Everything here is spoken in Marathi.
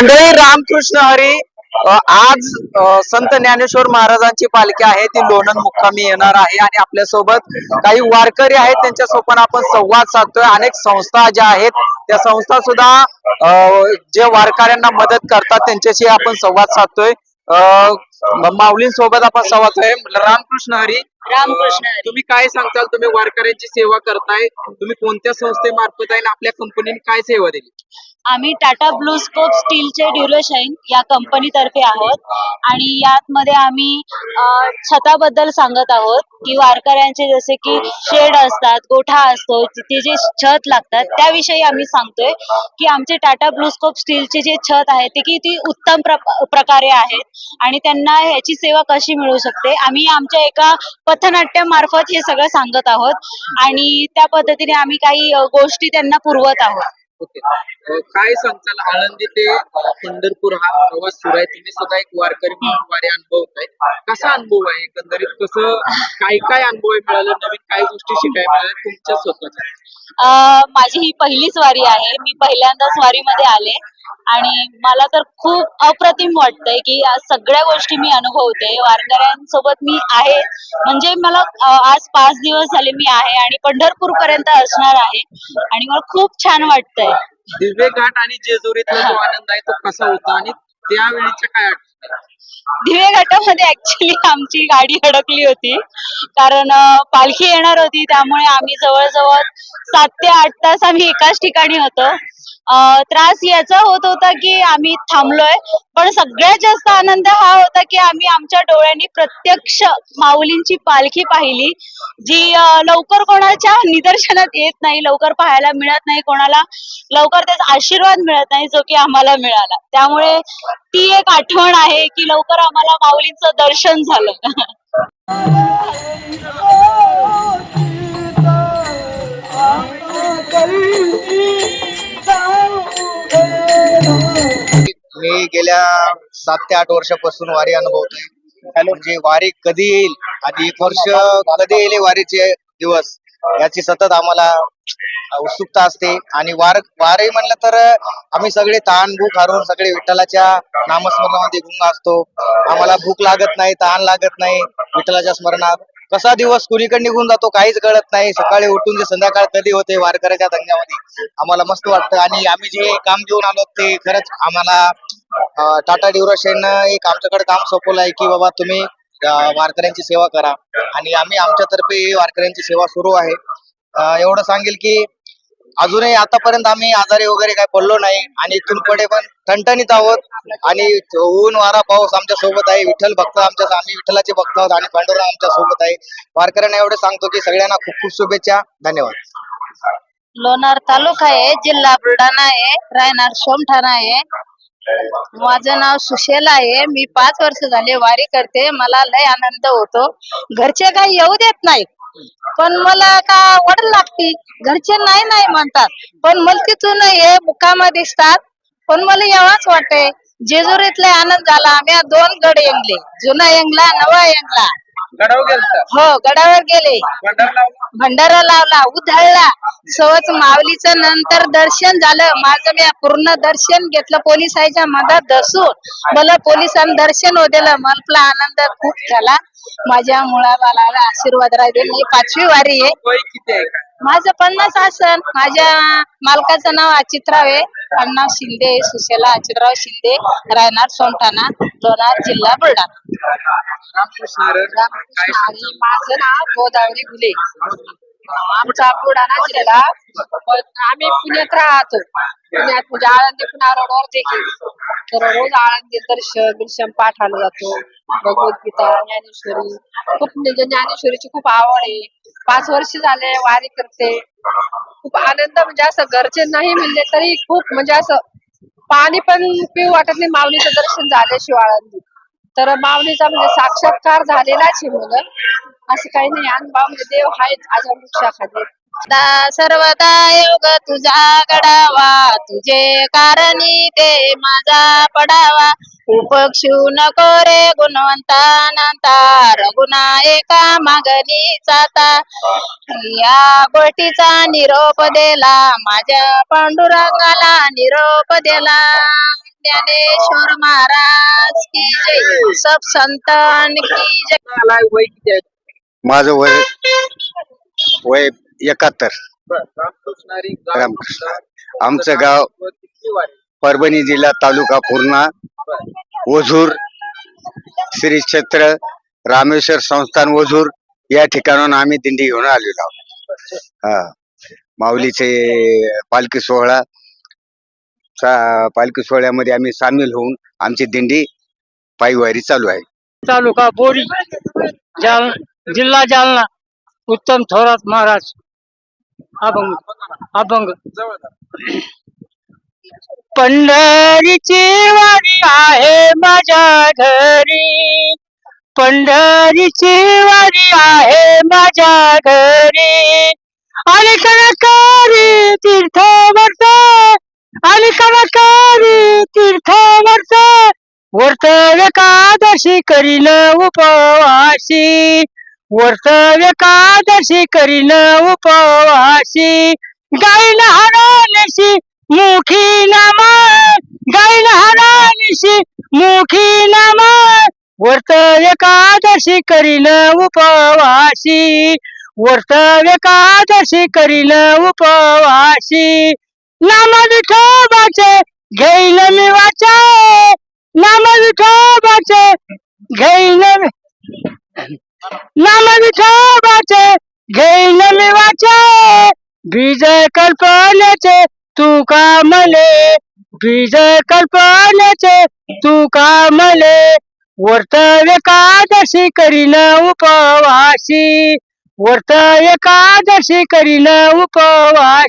मंडळी रामकृष्ण हरी आज संत ज्ञानेश्वर महाराजांची पालखी आहे. ती लोणंद मुक्कामी येणार आहे आणि आपल्यासोबत काही वारकरी आहेत. त्यांच्यासोबत आपण संवाद साधतोय. अनेक संस्था ज्या आहेत त्या संस्था सुद्धा जे वारकऱ्यांना मदत करतात त्यांच्याशी आपण संवाद साधतोय. माऊलींसोबत आपण संवाद साधतोय रामकृष्ण हरी रामकृष्ण हरी. तुम्ही काय सांगताल? तुम्ही वारकऱ्यांची सेवा करताय. तुम्ही कोणत्या संस्थेमार्फत आहे आणि आपल्या कंपनीने काय सेवा दिली? आम्ही टाटा ब्लू स्कोप स्टीलचे ड्युरोशाईन या कंपनीतर्फे आहोत. आणि यात मध्ये आम्ही अ, छताबद्दल सांगत आहोत की वारकऱ्यांचे जसे की शेड असतात गोठा असतो तिथे जे छत लागतात त्याविषयी आम्ही सांगतोय की आमचे टाटा ब्लू स्कोप स्टीलचे जे छत आहे ते किती उत्तम प्र- प्रकारे आहेत. आणि त्यांना ह्याची सेवा कशी मिळू शकते? आम्ही आमच्या एका पथनाट्यामार्फत हे सगळं सांगत आहोत. आणि त्या पद्धतीने आम्ही काही गोष्टी त्यांना पुरवत आहोत. ओके. काय सांगताल? आळंदी ते पंढरपूर हा प्रवास सुरू आहे. तुम्ही सुद्धा एक वारकरी म्हणून वारी अनुभवताय कसा अनुभव आहे? एकंदरीत कसं काय काय अनुभव मिळालं? नवीन काय गोष्टी शिकायला मिळाल्या? तुमच्या स्वतःच्या. माझी ही पहिलीच वारी आहे. मी पहिल्यांदाच वारीमध्ये आले. आणि मला तर खूप अप्रतिम वाटतंय की या सगळ्या गोष्टी मी अनुभवते. वारकऱ्यांसोबत मी आहे. म्हणजे मला अ, आज पाच दिवस झाले मी आहे आणि पंढरपूर पर्यंत असणार आहे. आणि मला खूप छान वाटतंय. दिव्य घाट आणि जेजुरीतला जो आनंद आहे तो कसा होता आणि त्यावेळीच्या काय आठवणी? दिवे घाटामध्ये ऍक्च्युली आमची गाडी अडकली होती. कारण अ, पालखी येणार होती. त्यामुळे आम्ही जवळजवळ सात ते आठ तास आम्ही एकाच ठिकाणी होतो. त्रास याचा होत होता की आम्ही थांबलोय. पण सगळ्यात जास्त आनंद हा होता की आम्ही आमच्या डोळ्यांनी प्रत्यक्ष माऊलींची पालखी पाहिली जी लवकर कोणाच्या निदर्शनात येत नाही लवकर पाहायला मिळत नाही कोणाला लवकर त्याचा आशीर्वाद मिळत नाही जो की आम्हाला मिळाला. त्यामुळे ती एक आठवण आहे की लवकर आम्हाला माऊलींचं दर्शन झालं. गेल्या सात ते आठ वर्षापासून वारी अनुभवतोय. म्हणजे वारी कधी येईल आणि एक वर्ष कधी येईल वारीचे दिवस याची सतत आम्हाला उत्सुकता असते. आणि वार वारी म्हणलं तर आम्ही सगळे तहान भूक हरवून सगळे विठ्ठलाच्या नामस्मरणामध्ये गुंग असतो. आम्हाला भूक लागत नाही तहान लागत नाही विठ्ठलाच्या स्मरणात. कसा दिवस कुणीकडे निघून जातो काहीच कळत नाही. सकाळी उठून जे संध्याकाळ कधी होते वारकऱ्याच्या धंद्यामध्ये आम्हाला मस्त वाटतं. आणि आम्ही जे काम घेऊन आलो ते खरंच आम्हाला टाटा ड्युरेशन एक आमच्याकडे काम सोपवलं आहे की बाबा तुम्ही वारकऱ्यांची सेवा करा. आणि आम्ही आमच्यातर्फे वारकऱ्यांची सेवा सुरू आहे. एवढं सांगेल की अजूनही आतापर्यंत आम्ही आजारी वगैरे काय पडलो नाही आणि इथून पुढे पण ठणठणीत आहोत. आणि ऊन वारा पाऊस आमच्यासोबत आहे. विठ्ठल भक्त आमच्या आम्ही विठ्ठलाचे भक्त आहोत आणि पांडुरंग आमच्यासोबत आहे. वारकऱ्यांना एवढे सांगतो की सगळ्यांना खूप खूप शुभेच्छा. धन्यवाद. लोणार तालुका आहे जिल्हा बुलढाणा आहे रायनार सोमठाणा आहे. माझं नाव सुशेला आहे. मी पाच वर्ष झाले वारी करते. मला लय आनंद होतो. घरचे काही येऊ देत नाहीत. पण मला का वड लागती. घरचे नाही नाही म्हणतात. पण मला तिथून हे मुकामा दिसतात. पण मला यावाच वाटते जेजुरीतले आनंद झाला. आम्ही दोन गड येंगले. जुना येंगला नवा येंगला. हो गडावर गेले. भंडारा लावला उधळला. सहज माऊलीचं नंतर दर्शन झालं. माझं मी पूर्ण दर्शन घेतलं पोलिसांच्या मधात दसून मला पोलिसांनी दर्शन हो दिलं. मला आनंद खूप झाला. माझ्या मुळाला आशीर्वाद राहिले. मी पाचवी वारी आहे. माझं पन्नास आसन. माझ्या मालकाचं नाव अचित्राव आहे. पन्नास शिंदे सुशेला अचित्राव शिंदे रायनार सोमठाणा लोणार जिल्हा बुलढाणा. रामकृष्ण आणि माझं नाव गोदावरी गुले आमचा बुलढाणा जिल्हा आम्ही पुण्यात राहतो. पुण्यात म्हणजे आळंदी पुन्हा रोडवर देखील. तर रोज आळंदी दर्शन बिर्शन पाठायला जातो. भगवद्गीता ज्ञानेश्वरी. खूप म्हणजे ज्ञानेश्वरीची खूप आवड आहे. पाच वर्ष झाले वारी करते. खूप आनंद म्हणजे असं घरचे नाही म्हणले तरी खूप म्हणजे असं पाणी पण पिऊ वाटत नाही. माऊलीचं दर्शन झाल्याशिवाय आळंदी. तर माऊलीचा म्हणजे साक्षात्कार झालेलाच आहे मुलं असं काही नाही आणि माऊली देव आहेच आजा वृक्षाखाली. सर्वदा योग तुझा कडावा तुझे कारणी ते माझा पडावा. उपक्षू नको रे गुणवंता नंता रघुना एका मागणी चाता. या गोष्टीचा निरोप दिला. माझ्या पांडुरंगाला निरोप दिला. ज्ञानेश्वर महाराज की जय सब संतान की जय वय किती आहे माझं वय वय एकाहत्तर रामकृष्ण. आमचं गाव परभणी जिल्हा तालुका पूर्णा ओझूर श्री क्षेत्र रामेश्वर संस्थान ओझूर या ठिकाणाहून आम्ही दिंडी घेऊन आलेलो आहोत हा माऊलीचे पालखी सोहळा सा पालखी सोहळ्यामध्ये आम्ही सामील होऊन आमची दिंडी पायवारी चालू आहे. तालुका बोरी जाल जिल्हा जालना उत्तम थोरात महाराज. अभंग अभंग. पंढरीची वारी आहे माझ्या घरी. पंढरीची वारी आहे माझ्या घरी. आणि कनकारी तीर्थ आणि कनकारी तीर्थ वर्त वर्तव्य एकादशी करीन उपवासी. वर्तव्य एकादशी करीन उपवासी. गायन हरानिशी मुखी नामा गाईन हरानिशी मुखी नामा वर्त एकादशी करीन उपवासी. वर्त एकादशी करीन उपवासी. नाम विठोबाचे घेईन मी वाचा. नाम विठोबाचे घेईन मी- नाम विठोबाचे घेईन मी वाचे. बीज कल्पनेचे तू कामले बीज कल्पनेचे तू कामले वर्त एकादशी करीन उपवासी. वर्त एकादशी करीन उपवास.